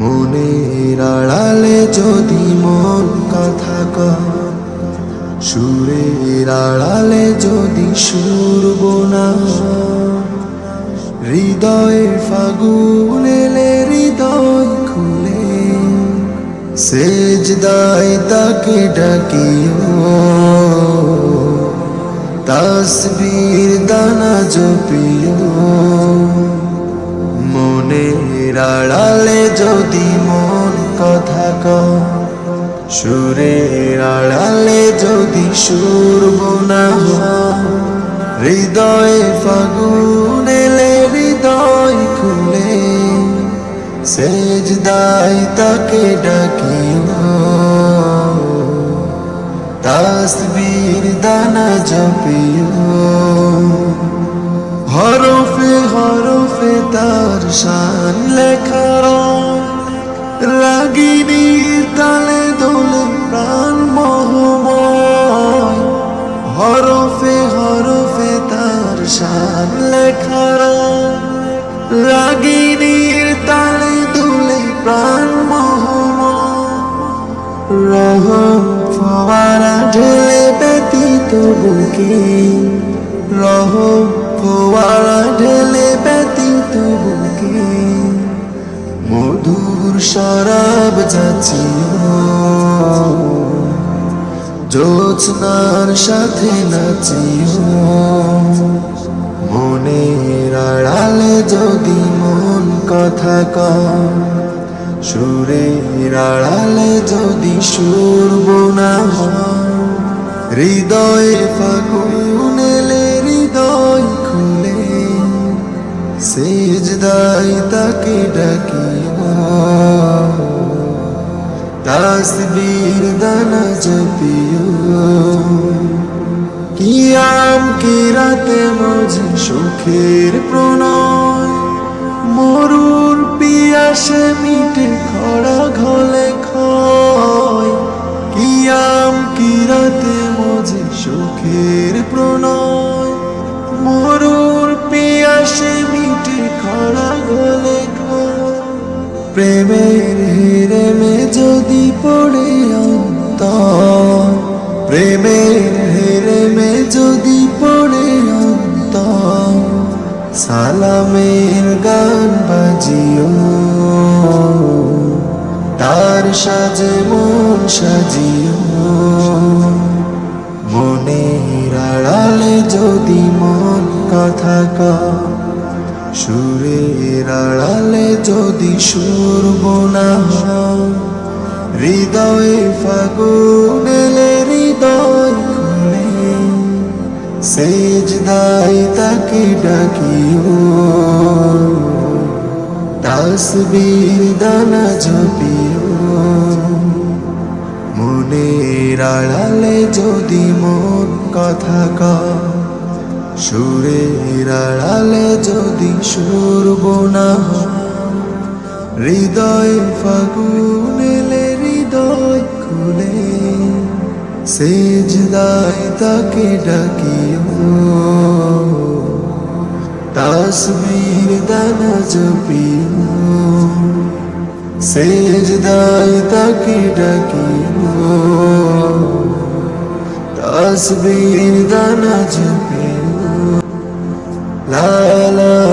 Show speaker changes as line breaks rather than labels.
মনের আড়ালে যদি মন কথা কয়, সুরের আড়ালে যদি সুর বোনা হৃদয়ে ফাগুন এলে হৃদয় খুলে, সেজদায় তাকে ডাকিও। তসবির দানা জপিও। আড়ালে যদি মন কথা কয় সুরের আড়ালে যদি সুর বোনা হৃদয়ে ফাগুন এলে হৃদয় খুলে, সেজদায় তাকে ডাকিও তাসবীর দানা জপিও। হরফে হরফে তার শান লেখা রয়, রাগিনী তালে দোলে প্রাণ মোহময়। হরফে হরফে তার শান লেখা রয়, রাগিনীর তালে দোলে প্রাণ মোহময়। রহম ফোয়ারা ঢেলে ব্যতীত বুকে রহম ফোয়ারা ঢেলে মধুর শরাব যাচিও জ্যোৎস্নার সাথে নাচিও মনের আড়ালে যদি মন কথা কয়, সুরের আড়ালে যদি সুর বোনা হৃদয়ে ফাগুন এলে হৃদয় খুলে সেজদাই তাকে ডাকিও তাসবীর দানা জপিও। কিয়াম কি রাতে মাঝে সুখের প্রণয়, মরুর পিয়াসে মিটে খড়া ঘলে খয় কিয়াম কি রাতে সুখের প্রণয়, মরুর পিয়াসে মিটে খড়া ঘলে খয় প্রেমের যদি পড়ে অন্তর প্রেমের হেরেমে যদি পড়ে অন্তর সালামের গান বাজিও। তার সাজে মন সাজিও। মনের আড়ালে যদি মন কথা সুরের আড়ালে যদি সুর বোনা হয়, হৃদয়ে ফাগুন এলে হৃদয় খুলে। সেজদাই তাকে ডাকিও। তাসবীর দানা জপিও মনের আড়ালে যদি মন কথা কয়, সুরের আড়ালে যদি সুর বোনা হৃদয় ফাগুন এলে হৃদয় খুলে সেজদায় তাকে ডাকিও। তাসবীর দানা জপিও। সেজদায় তাকে ডাকিও। তসবীর দানা জপিও। লা লা